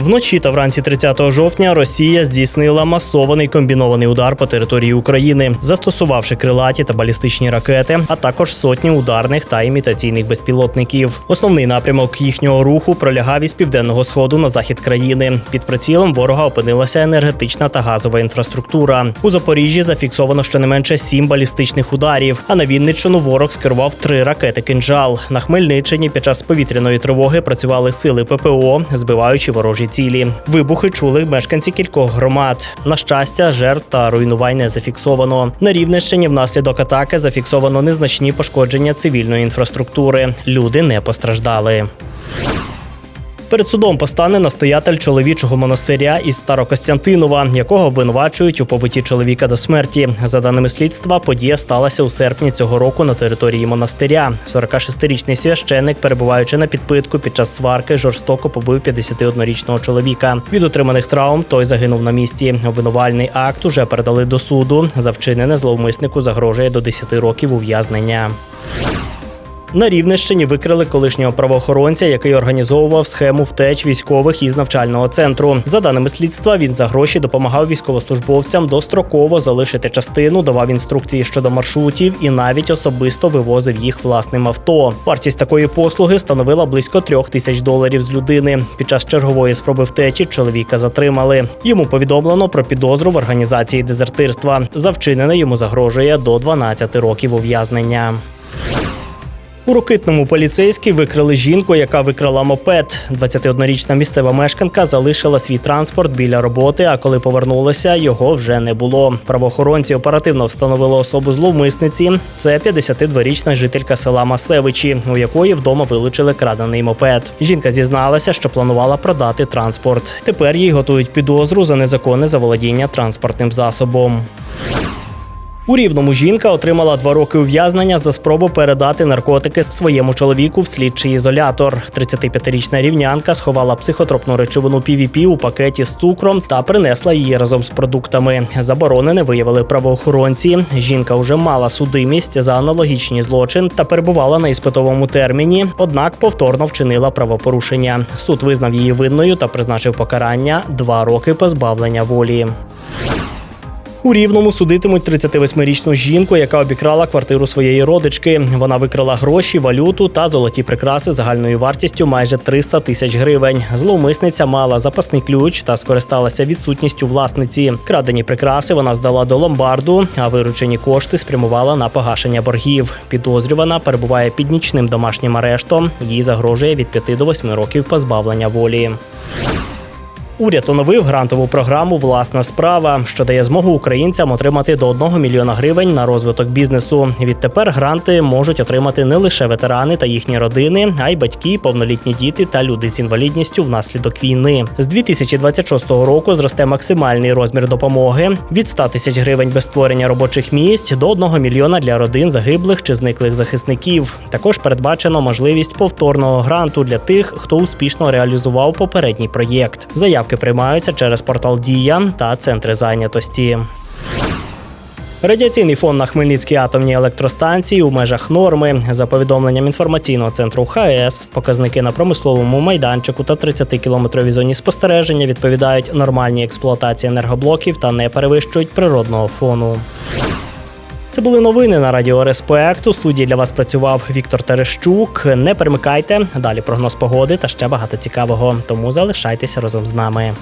Вночі та вранці 30 жовтня Росія здійснила масований комбінований удар по території України, застосувавши крилаті та балістичні ракети, а також сотні ударних та імітаційних безпілотників. Основний напрямок їхнього руху пролягав із південного сходу на захід країни. Під прицілом ворога опинилася енергетична та газова інфраструктура. У Запоріжжі зафіксовано щонайменше сім балістичних ударів. А на Вінниччину ворог скерував три ракети кинджал. На Хмельниччині під час повітряної тривоги працювали сили ППО, збиваючи ворожі цілі. Вибухи чули мешканці кількох громад. На щастя, жертв та руйнувань не зафіксовано. На Рівненщині внаслідок атаки зафіксовано незначні пошкодження цивільної інфраструктури. Люди не постраждали. Перед судом постане настоятель чоловічого монастиря із Старокостянтинова, якого обвинувачують у побитті чоловіка до смерті. За даними слідства, подія сталася у серпні цього року на території монастиря. 46-річний священник, перебуваючи на підпитку під час сварки, жорстоко побив 51-річного чоловіка. Від отриманих травм той загинув на місці. Обвинувальний акт уже передали до суду. За вчинене зловмиснику загрожує до 10 років ув'язнення. На Рівненщині викрили колишнього правоохоронця, який організовував схему втеч військових із навчального центру. За даними слідства, він за гроші допомагав військовослужбовцям достроково залишити частину, давав інструкції щодо маршрутів і навіть особисто вивозив їх власним авто. Вартість такої послуги становила близько трьох тисяч доларів з людини. Під час чергової спроби втечі чоловіка затримали. Йому повідомлено про підозру в організації дезертирства. За вчинене йому загрожує до 12 років ув'язнення. У Рокитному поліцейські викрили жінку, яка викрала мопед. 21-річна місцева мешканка залишила свій транспорт біля роботи. А коли повернулася, його вже не було. Правоохоронці оперативно встановили особу зловмисниці. Це 52-річна жителька села Масевичі, у якої вдома вилучили крадений мопед. Жінка зізналася, що планувала продати транспорт. Тепер їй готують підозру за незаконне заволодіння транспортним засобом. У рівному жінка отримала два роки ув'язнення за спробу передати наркотики своєму чоловіку в слідчий ізолятор. 35-річна рівнянка сховала психотропну речовину PVP у пакеті з цукром та принесла її разом з продуктами. Заборонене виявили правоохоронці. Жінка вже мала судимість за аналогічний злочин та перебувала на іспитовому терміні. Однак повторно вчинила правопорушення. Суд визнав її винною та призначив покарання два роки позбавлення волі. У Рівному судитимуть 38-річну жінку, яка обікрала квартиру своєї родички. Вона викрала гроші, валюту та золоті прикраси загальною вартістю майже 300 тисяч гривень. Зловмисниця мала запасний ключ та скористалася відсутністю власниці. Крадені прикраси вона здала до ломбарду, а виручені кошти спрямувала на погашення боргів. Підозрювана перебуває під нічним домашнім арештом. Їй загрожує від 5 до 8 років позбавлення волі. Уряд оновив грантову програму Власна справа, що дає змогу українцям отримати до 1 мільйона гривень на розвиток бізнесу. Відтепер гранти можуть отримати не лише ветерани та їхні родини, а й батьки, повнолітні діти та люди з інвалідністю внаслідок війни. З 2026 року зросте максимальний розмір допомоги від 100 тисяч гривень без створення робочих місць до 1 мільйона для родин загиблих чи зниклих захисників. Також передбачено можливість повторного гранту для тих, хто успішно реалізував попередній проєкт. Заявки приймаються через портал Дія та центри зайнятості. Радіаційний фон на Хмельницькій атомній електростанції у межах норми. За повідомленням інформаційного центру ХАЕС, показники на промисловому майданчику та 30-кілометровій зоні спостереження відповідають нормальній експлуатації енергоблоків та не перевищують природного фону. Це були новини на Радіо Респект. У студії для вас працював Віктор Терещук. Не перемикайте. Далі прогноз погоди та ще багато цікавого. Тому залишайтеся разом з нами.